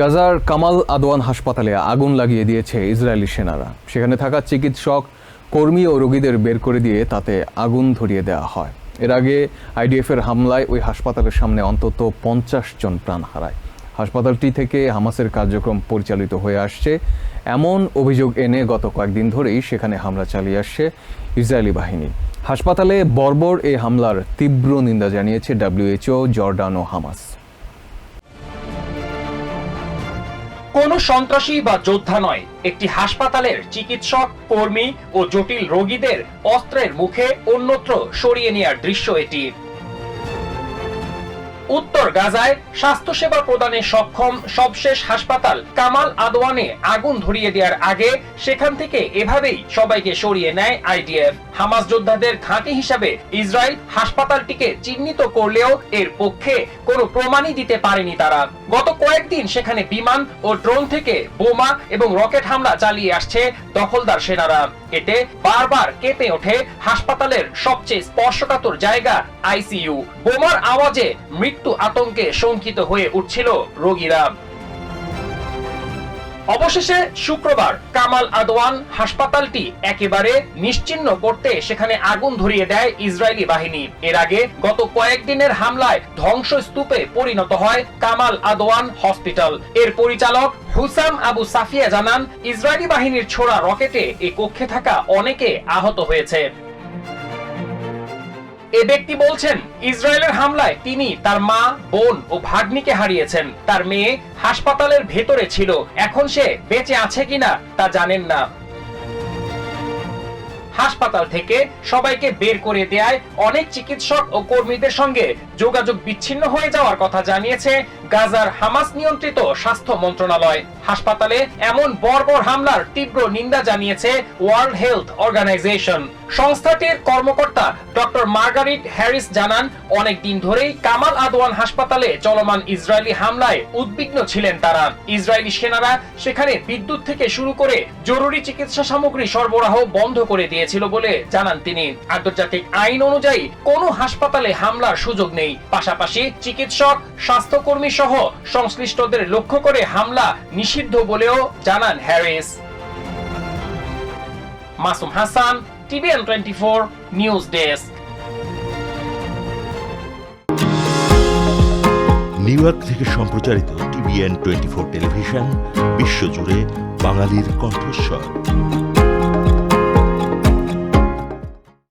গাজার কামাল আদওয়ান হাসপাতালে আগুন লাগিয়ে দিয়েছে ইসরায়েলি সেনারা। সেখানে থাকা চিকিৎসক, কর্মী ও রোগীদের বের করে দিয়ে তাতে আগুন ধরিয়ে দেওয়া হয়। এর আগে আইডিএফের হামলায় ওই হাসপাতালের সামনে অন্তত পঞ্চাশ জন প্রাণ হারায়। হাসপাতালটি থেকে হামাসের কার্যক্রম পরিচালিত হয়ে আসছে। এমন অভিযোগ এনে গত কয়েকদিন ধরেই সেখানে হামলা চালিয়ে আসছে ইসরায়েলি বাহিনী। হাসপাতালে বর্বর এই হামলার তীব্র নিন্দা জানিয়েছে ডাব্লিউএইচও, জর্ডান ও হামাস। কোনো সন্ত্রাসী বা যোদ্ধা নয়। একটি হাসপাতালের চিকিৎসক, কর্মী ও জটিল রোগীদের অস্ত্রের মুখে অন্যত্র সরিয়ে নেয়ার দৃশ্য এটি। উত্তর গাজায় স্বাস্থ্যসেবা প্রদানে সক্ষম সবশেষ হাসপাতাল কামাল আদওয়ানে আগুন ধরিয়ে দেওয়ার আগে সেখান থেকে এভাবেই সবাইকে সরিয়ে নেয় আইডিএফ। হামাস যোদ্ধাদের ঘাঁটি হিসাবে ইসরায়েল হাসপাতালটিকে চিহ্নিত করলেও এর পক্ষে কোনো প্রমাণই দিতে পারেনি তারা। গত কয়েকদিন সেখানে বিমান ও ড্রোন থেকে বোমা এবং রকেট হামলা চালিয়ে আসছে দখলদার সেনারা। এতে বারবার কেঁপে ওঠে হাসপাতালের সবচেয়ে স্পর্শকাতর জায়গা আইসিইউ। বোমার আওয়াজে মৃত্যু আতঙ্কে শঙ্কিত হয়ে উঠছিল রোগীরা। অবশেষে শুক্রবার কামাল আদওয়ান হাসপাতালটি একেবারে নিশ্চিহ্ন করতে সেখানে আগুন ধরিয়ে দেয় ইসরায়েলি বাহিনী। এর আগে গত কয়েকদিনের হামলায় ধ্বংসস্তূপে পরিণত হয় কামাল আদওয়ান হসপিটাল। এর পরিচালক হুসাম আবু সাফিয়া জানান, ইসরায়েলি বাহিনীর ছোড়া রকেটে এই কক্ষে থাকা অনেকে আহত হয়েছে। এ ব্যক্তি বলছেন, ইসরায়েলের হামলায় তিনি তার মা, বোন ও ভাগ্নিকে হারিয়েছেন। তার মেয়ে হাসপাতালের ভেতরে ছিল। এখন সে বেঁচে আছে কিনা তা জানেন না। হাসপাতাল থেকে সবাইকে বের করে দেয় অনেক চিকিৎসক ও কর্মীদের সঙ্গে যোগাযোগ বিচ্ছিন্ন হয়ে যাওয়ার কথা জানিয়েছে গাজার হামাস নিয়ন্ত্রিত স্বাস্থ্য মন্ত্রণালয়। হাসপাতালে এমন বর্বর হামলার তীব্র নিন্দা জানিয়েছে ওয়ার্ল্ড হেলথ অর্গানাইজেশন সংস্থাটির কর্মকর্তা ডক্টর মার্গারিট হ্যারিস জানান, অনেক দিন ধরেই কামাল আদওয়ান হাসপাতালে চলমান ইসরায়েলি হামলায় উদ্বিগ্ন ছিলেন তারা। ইসরায়েলি সেনারা সেখানে বিদ্যুৎ থেকে শুরু করে জরুরি চিকিৎসা সামগ্রী সরবরাহ বন্ধ করে দিয়েছিল বলে জানান তিনি। আন্তর্জাতিক আইন অনুযায়ী কোনো হাসপাতালে হামলার সুযোগ নেই। পাশাপাশি চিকিৎসক, স্বাস্থ্যকর্মী সহ সংশ্লিষ্টদের লক্ষ্য করে হামলা নিষিদ্ধ বলেও জানান Harris. Masum Hasan, TVN twenty four news desk. New York থেকে সম্প্রচারিত টিভিএন টোয়েন্টি ফোর টেলিভিশন বিশ্বজুড়ে বাঙালির কণ্ঠস্বর।